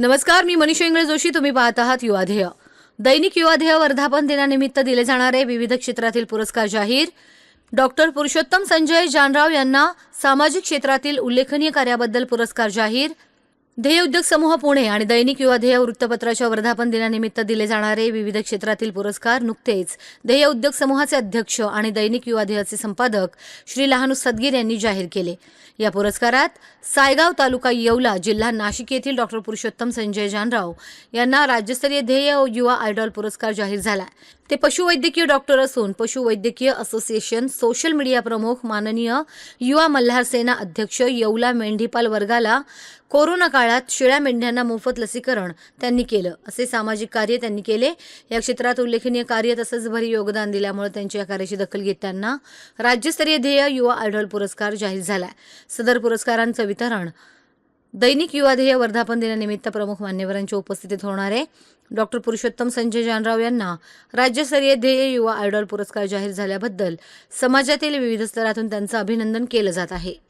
नमस्कार मी मनीषा इंगळे जोशी. तुम्ही पाहत आहात युवाध्येय दैनिक युवाध्येय वर्धापन दिनानिमित्त दिले जाणारे विविध क्षेत्रातील पुरस्कार जाहीर. डॉक्टर पुरुषोत्तम संजय जानराव यांना सामाजिक क्षेत्रातील उल्लेखनीय कार्याबद्दल पुरस्कार जाहीर. ध्येय उद्योग समूह पुणे आणि दैनिक युवा ध्येय वृत्तपत्राच्या वर्धापन दिनानिमित्त दिले जाणारे विविध क्षेत्रातील पुरस्कार नुकतेच ध्येय उद्योग समूहाचे अध्यक्ष आणि दैनिक युवा ध्येयाचे संपादक श्री लहानू सदगीर यांनी जाहीर केले. या पुरस्कारात सायगाव तालुका येवला जिल्हा नाशिक येथील डॉक्टर पुरुषोत्तम संजय जानराव यांना राज्यस्तरीय ध्येय युवा आयडॉल पुरस्कार जाहीर झाला. ते पशुवैद्यकीय डॉक्टर असून पशुवैद्यकीय असोसिएशन सोशल मीडिया प्रमुख माननीय युवा मल्हार सेना अध्यक्ष येवला मेंढीपाल वर्गाला कोरोना काळात शेळ्या मेंढ्यांना मोफत लसीकरण त्यांनी केलं. असे सामाजिक कार्य त्यांनी केले. या क्षेत्रात उल्लेखनीय कार्य तसंच भरी योगदान दिल्यामुळे त्यांच्या या कार्याची दखल घेत त्यांना राज्यस्तरीय ध्येय युवा आयडॉल पुरस्कार जाहीर झालाय. सदर पुरस्कारांचं वितरण दैनिक युवा ध्येय वर्धापन दिनानिमित्त प्रमुख मान्यवरांच्या उपस्थितीत होणारे डॉक्टर पुरुषोत्तम संजय जानराव यांना राज्यस्तरीय ध्येय युवा आयडॉल पुरस्कार जाहीर झाल्याबद्दल समाजातील विविध स्तरातून त्यांचं अभिनंदन केलं जात आहे.